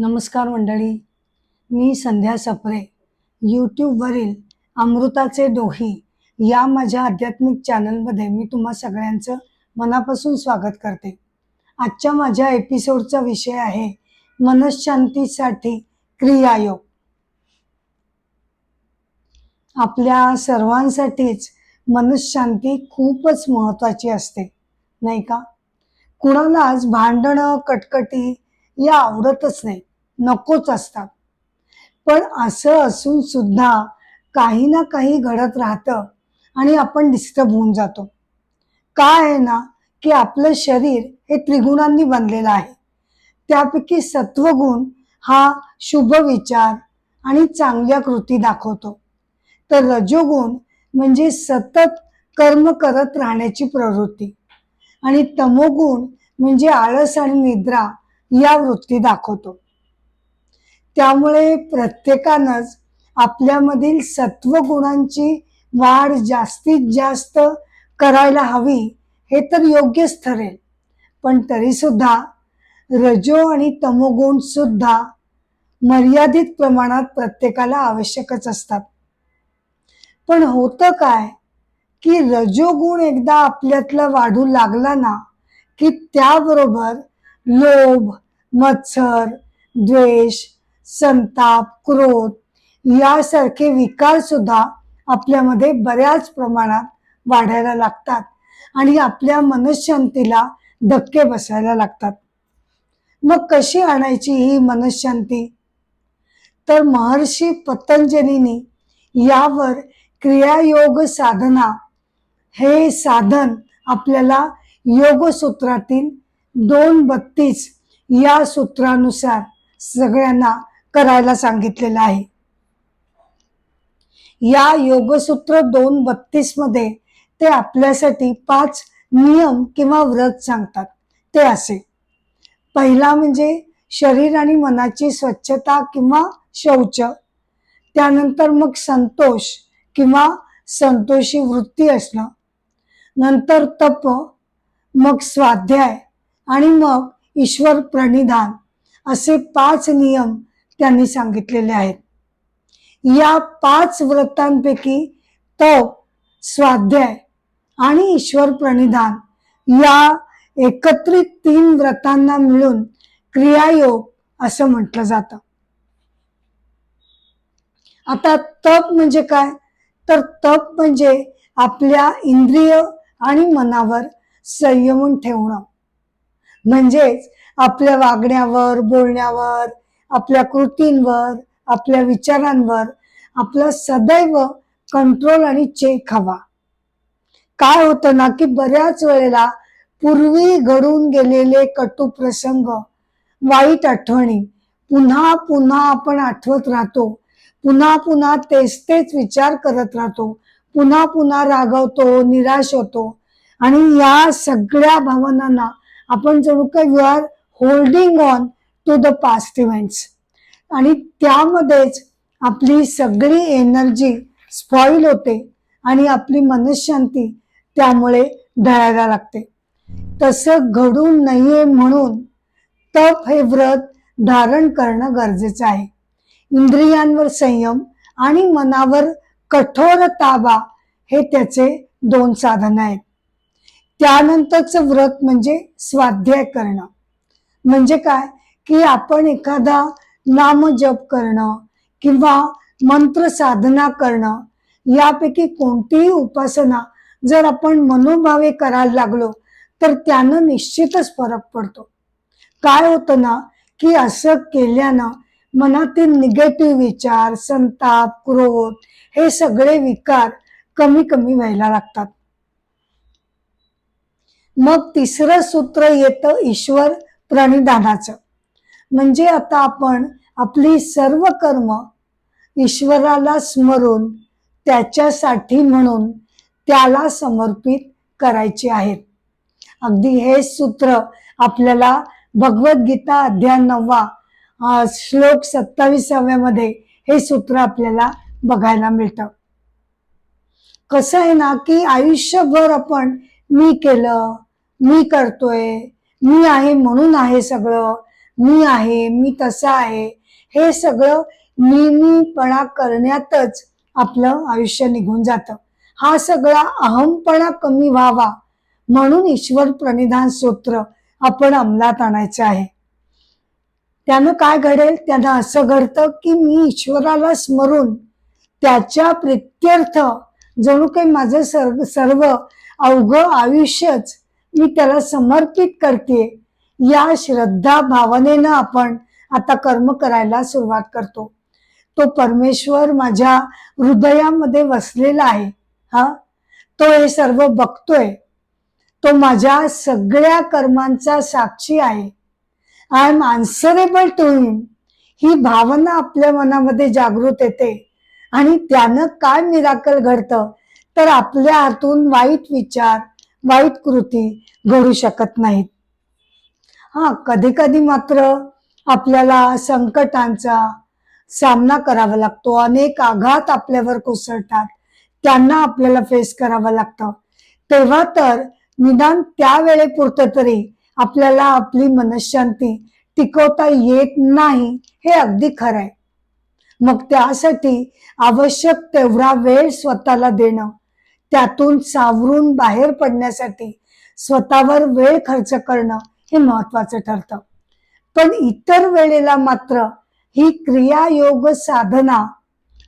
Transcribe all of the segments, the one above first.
नमस्कार मंडळी. मी संध्या सपरे. यूट्यूबवरील अमृताचे डोही या माझ्या आध्यात्मिक चॅनलमध्ये मी तुम्हा सगळ्यांचं मनापासून स्वागत करते. आजच्या माझ्या एपिसोडचा विषय आहे मनशांतीसाठी क्रियायोग. आपल्या सर्वांसाठीच मनशांती खूपच महत्वाची असते नाही का? कुणालाच भांडणं कटकटी या आवडतच नाही. नकोच असतात. पण असं असून सुद्धा काही ना काही घडत राहतं आणि आपण डिस्टर्ब होऊन जातो. काय आहे ना की आपलं शरीर हे त्रिगुणांनी बनलेलं आहे. त्यापैकी सत्वगुण हा शुभ विचार आणि चांगल्या कृती दाखवतो. तर रजोगुण म्हणजे सतत कर्म करत राहण्याची प्रवृत्ती आणि तमोगुण म्हणजे आळस आणि निद्रा या वृत्ती दाखवतो. त्यामुळे प्रत्येकानंच आपल्यामधील सत्वगुणांची वाढ जास्तीत जास्त करायला हवी हे तर योग्यच ठरेल. पण तरी सुद्धा रजो आणि तमोगुण सुद्धा मर्यादित प्रमाणात प्रत्येकाला आवश्यकच असतात. पण होतं काय की रजोगुण एकदा आपल्यातला वाढू लागला ना की त्याबरोबर लोभ मत्सर द्वेष संताप क्रोध यासारखे विकार सुद्धा आपल्यामध्ये बऱ्याच प्रमाणात वाढायला लागतात आणि आपल्या मनशांतीला धक्के बसायला लागतात. मग कशी आणायची ही मनशांती? तर महर्षी पतंजलीनी यावर क्रियायोग साधना हे साधन आपल्याला योगसूत्रातील दोन बत्तीस या सूत्रानुसार सगळ्यांना करायला सांगितलेलं आहे. या योगसूत्र दोन बत्तीसमध्ये ते आपल्यासाठी पाच नियम किंवा व्रत सांगतात. ते असे. पहिला म्हणजे शरीर आणि मनाची स्वच्छता किंवा शौच. त्यानंतर मग संतोष किंवा संतोषी वृत्ती असणं. नंतर तप मग स्वाध्याय आणि मग ईश्वर प्रणिधान असे पाच नियम त्यांनी सांगितलेले आहेत. या पाच व्रतांपैकी तप स्वाध्याय आणि ईश्वर प्रणिधान या एकत्रित तीन व्रतांना मिळून क्रियायोग असं म्हटलं जात. आता तप म्हणजे काय? तर तप म्हणजे आपल्या इंद्रिय आणि मनावर संयमून ठेवणं. म्हणजेच आपल्या वागण्यावर बोलण्यावर आपल्या कृतींवर आपल्या विचारांवर आपला सदैव कंट्रोल आणि चेक हवा. काय होतं ना की बऱ्याच वेळेला पूर्वी घडून गेलेले कटू प्रसंग वाईट आठवणी पुन्हा पुन्हा आपण आठवत राहतो पुन्हा पुन्हा तेच तेच विचार करत राहतो पुन्हा पुन्हा रागवतो निराश होतो आणि या सगळ्या भावनांना आपण जणू काय you are holding on to the past events आणि त्यामध्येच आपली सगळी एनर्जी स्पॉईल होते आणि आपली मनशांती त्यामुळे ढळायला लागते. तसं घडू नये म्हणून तप हे व्रत धारण करणं गरजेचं आहे. इंद्रियांवर संयम आणि मनावर कठोर ताबा हे त्याचे दोन साधन आहेत. त्यानंतरचं व्रत म्हणजे स्वाध्याय करणं. म्हणजे काय? की आपण एखादा नाम जप करणं किंवा मंत्र साधना करणं यापैकी कोणतीही उपासना जर आपण मनोभावे करायला लागलो तर त्यानं निश्चितच फरक पडतो. काय होतं ना की असं केल्यानं मनातील निगेटिव्ह विचार संताप क्रोध हे सगळे विकार कमी कमी व्हायला लागतात. मग तिसरं सूत्र येतं ईश्वर प्रणिधानाचं. म्हणजे आता आपण आपली सर्व कर्म ईश्वराला स्मरून त्याच्यासाठी म्हणून त्याला समर्पित करायचे आहेत. अगदी हे सूत्र आपल्याला भगवद्गीता अध्याय नववा श्लोक सत्तावीसाव्यामध्ये हे सूत्र आपल्याला बघायला मिळतं. कसं आहे ना की आयुष्यभर आपण मी केलं मी करतोय मी आहे म्हणून आहे सगळं मी आहे मी तसा आहे हे सगळं नेहमीपणा करण्यातच आपलं आयुष्य निघून जातं. हा सगळा अहमपणा कमी व्हावा म्हणून ईश्वर प्रणिधान सूत्र आपण अंमलात आणायचं आहे. त्यानं काय घडेल? त्यानं असं घडतं की मी ईश्वराला स्मरून त्याच्या प्रित्यर्थ जणू काही माझं सर्व सर्व अवघं आयुष्यच मी त्याला समर्पित करते या श्रद्धा भावनेनं आपण आता कर्म करायला सुरुवात करतो. तो परमेश्वर माझ्या हृदयामध्ये वसलेला आहे. हा? तो हे सर्व बघतोय. तो माझ्या सगळ्या कर्मांचा साक्षी आहे. I am answerable to him ही भावना आपल्या मनामध्ये जागृत येते. आणि त्यानं काय मिराकल घडतं? तर आपल्या हातून वाईट विचार वाईट कृती घडू शकत नाहीत. हा कधी कधी मात्र आपल्याला संकटांचा सामना करावा लागतो. अनेक आघात आपल्यावर कोसळतात. त्यांना आपल्याला फेस करावं लागतं. तेव्हा तर निदान त्यावेळेपुरतं तरी आपल्याला आपली मनशांती टिकवता येत नाही हे अगदी खरं आहे. मग त्यासाठी आवश्यक तेवढा वेळ स्वतःला देणं त्यातून सावरून बाहेर पडण्यासाठी स्वतःवर वेळ खर्च करणं हे महत्वाचं ठरतं. पण इतर वेळेला मात्र ही क्रियायोग साधना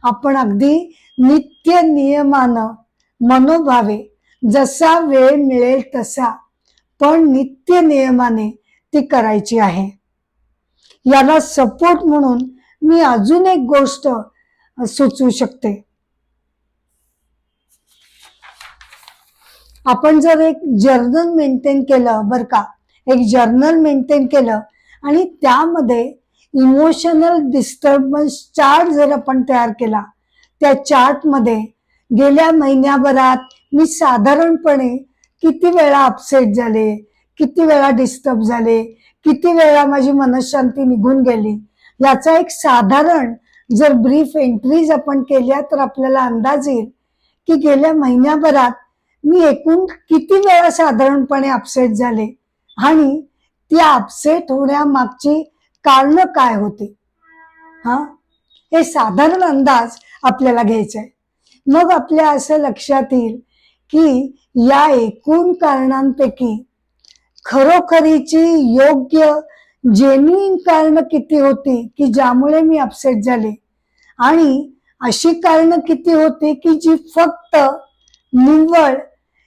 आपण अगदी नित्य नियमानं मनोभावे जसा वेळ मिळेल तसा पण नित्य नियमाने ती करायची आहे. याला सपोर्ट म्हणून मी अजून एक गोष्ट सुचवू शकते. आपण जर एक जर्नल मेंटेन केलं बर का एक जर्नल मेंटेन केलं. आणि त्यामध्ये इमोशनल डिस्टर्बन्स चार्ट जर आपण तयार केला त्या चार्टमध्ये गेल्या महिन्याभरात मी साधारणपणे किती वेळा अपसेट झाले किती वेळा डिस्टर्ब झाले किती वेळा माझी मनशांती निघून गेली याचा एक साधारण जर ब्रीफ एंट्रीज आपण केल्या तर आपल्याला अंदाज येईल की गेल्या महिन्याभरात मी एकूण किती वेळा साधारणपणे अपसेट झाले आणि ती अपसेट होण्यामागची कारण काय होती? हा? हे साधारण अंदाज आपल्याला घ्यायचा आहे मग आपल्या असं लक्षात येईल की या एकूण कारणांपैकी खरोखरीची योग्य जेन्युईन कारण किती होती की ज्यामुळे मी अपसेट झाले? आणि अशी कारण किती होती की जी फक्त निव्वळ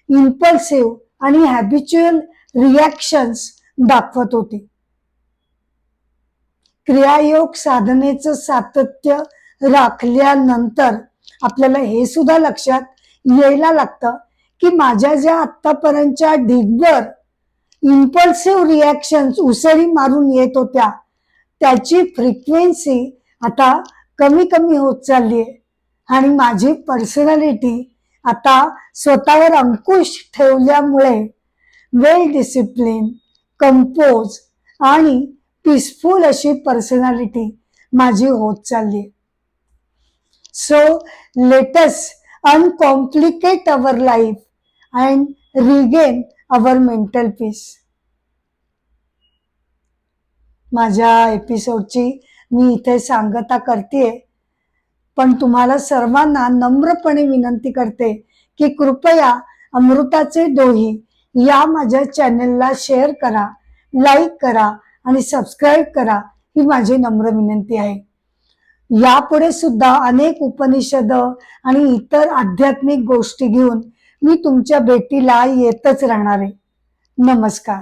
इम्पल्सिव्ह आणि हॅबिच्युअल रिॲक्शन्स दाखवत होती. क्रियायोग साधनेचं सातत्य राखल्यानंतर आपल्याला हे सुद्धा लक्षात यायला लागतं की माझ्या ज्या आतापर्यंतच्या ढिगभर इम्पल्सिव्ह रिॲक्शन्स उसळी मारून येत होत्या त्याची फ्रिक्वेन्सी आता कमी कमी होत चालली आहे. आणि माझी पर्सनॅलिटी आता स्वतःवर अंकुश ठेवल्यामुळे वेल डिसिप्लिन कंपोज आणि पीसफुल अशी पर्सनॅलिटी माझी होत चालली. So let's uncomplicate our life and regain our mental peace माझ्या एपिसोडची मी इथे सांगता करते पण तुम्हाला सर्वांना नम्रपणे विनंती करते की कृपया अमृताचे दोही या माझ्या चॅनलला शेअर करा लाईक करा आणि सबस्क्राईब करा ही माझी नम्र विनंती आहे. यापुढे सुद्धा अनेक उपनिषद आणि इतर आध्यात्मिक गोष्टी घेऊन मी तुमच्या भेटीला येतच राहणार आहे. नमस्कार.